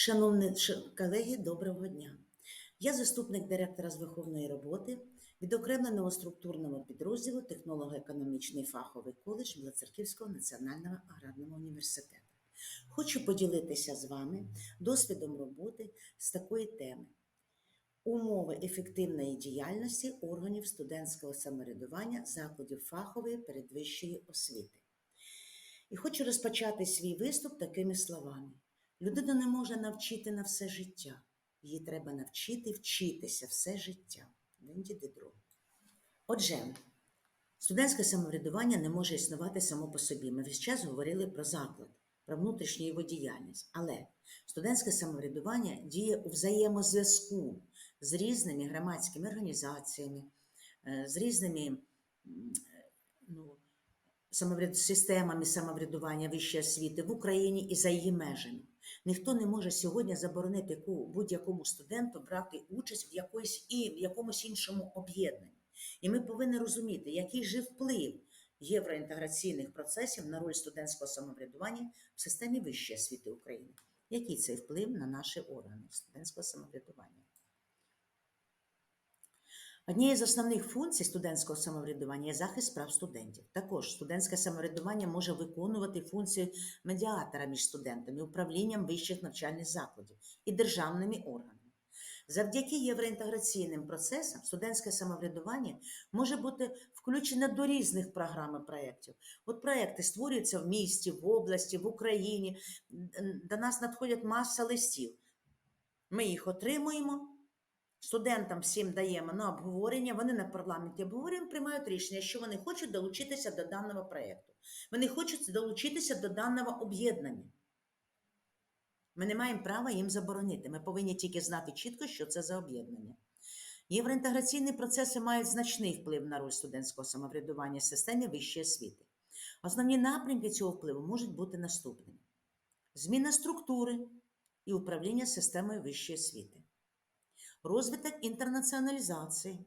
Шановні колеги, доброго дня. Я заступник директора з виховної роботи відокремленого структурного підрозділу технолого-економічний фаховий коледж Білоцерківського національного аграрного університету. Хочу поділитися з вами досвідом роботи з такої теми умови ефективної діяльності органів студентського самоврядування закладів фахової передвищої освіти. І хочу розпочати свій виступ такими словами: людину не можна навчити на все життя. Її треба навчити вчитися все життя. Венді Дидро. Отже, студентське самоврядування не може існувати само по собі. Ми весь час говорили про заклад, про внутрішню його діяльність. Але студентське самоврядування діє у взаємозв'язку з різними громадськими організаціями, е, з різними ну, системами самоврядування вищої освіти в Україні і за її межами. Ніхто не може сьогодні заборонити будь-якому студенту брати участь в якоїсь і в якомусь іншому об'єднанні. І ми повинні розуміти, який же вплив євроінтеграційних процесів на роль студентського самоврядування в системі вищої освіти України. Який цей вплив на наші органи студентського самоврядування? Однією з основних функцій студентського самоврядування є захист прав студентів. Також студентське самоврядування може виконувати функцію медіатора між студентами, управлінням вищих навчальних закладів і державними органами. Завдяки євроінтеграційним процесам студентське самоврядування може бути включене до різних програм і проєктів. От проєкти створюються в місті, в області, в Україні. До нас надходять маса листів. Ми їх отримуємо, Студентам всім даємо на обговорення, вони на парламенті обговорюємо, приймають рішення, що вони хочуть долучитися до даного проєкту. Вони хочуть долучитися до даного об'єднання. Ми не маємо права їм заборонити. Ми повинні тільки знати чітко, що це за об'єднання. Євроінтеграційні процеси мають значний вплив на роль студентського самоврядування в системі вищої освіти. Основні напрямки цього впливу можуть бути наступними: зміна структури і управління системою вищої освіти розвиток інтернаціоналізації,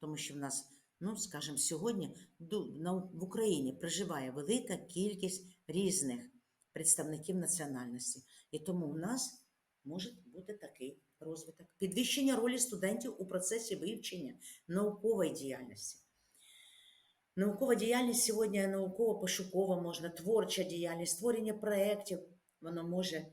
тому що в нас, ну скажімо, сьогодні в Україні проживає велика кількість різних представників національності, і тому в нас може бути такий розвиток. Підвищення ролі студентів у процесі вивчення наукової діяльності. Наукова діяльність сьогодні науково-пошукова можна, творча діяльність, створення проєктів, воно може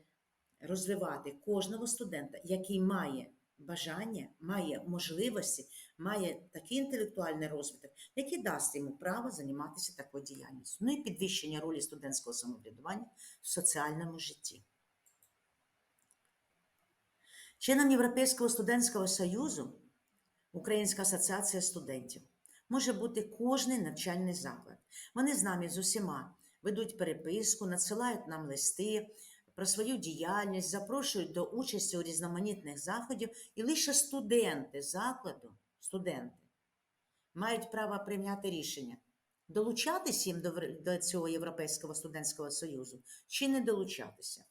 розвивати кожного студента, який має бажання, має можливості, має такий інтелектуальний розвиток, який дасть йому право займатися такою діяльністю. Ну і підвищення ролі студентського самоврядування в соціальному житті. Членом Європейського студентського союзу Українська асоціація студентів може бути кожний навчальний заклад. Вони з нами з усіма ведуть переписку, надсилають нам листи про свою діяльність, запрошують до участі у різноманітних заходів, і лише студенти закладу, студенти, мають право прийняти рішення, долучатись їм до, цього Європейського студентського союзу чи не долучатися.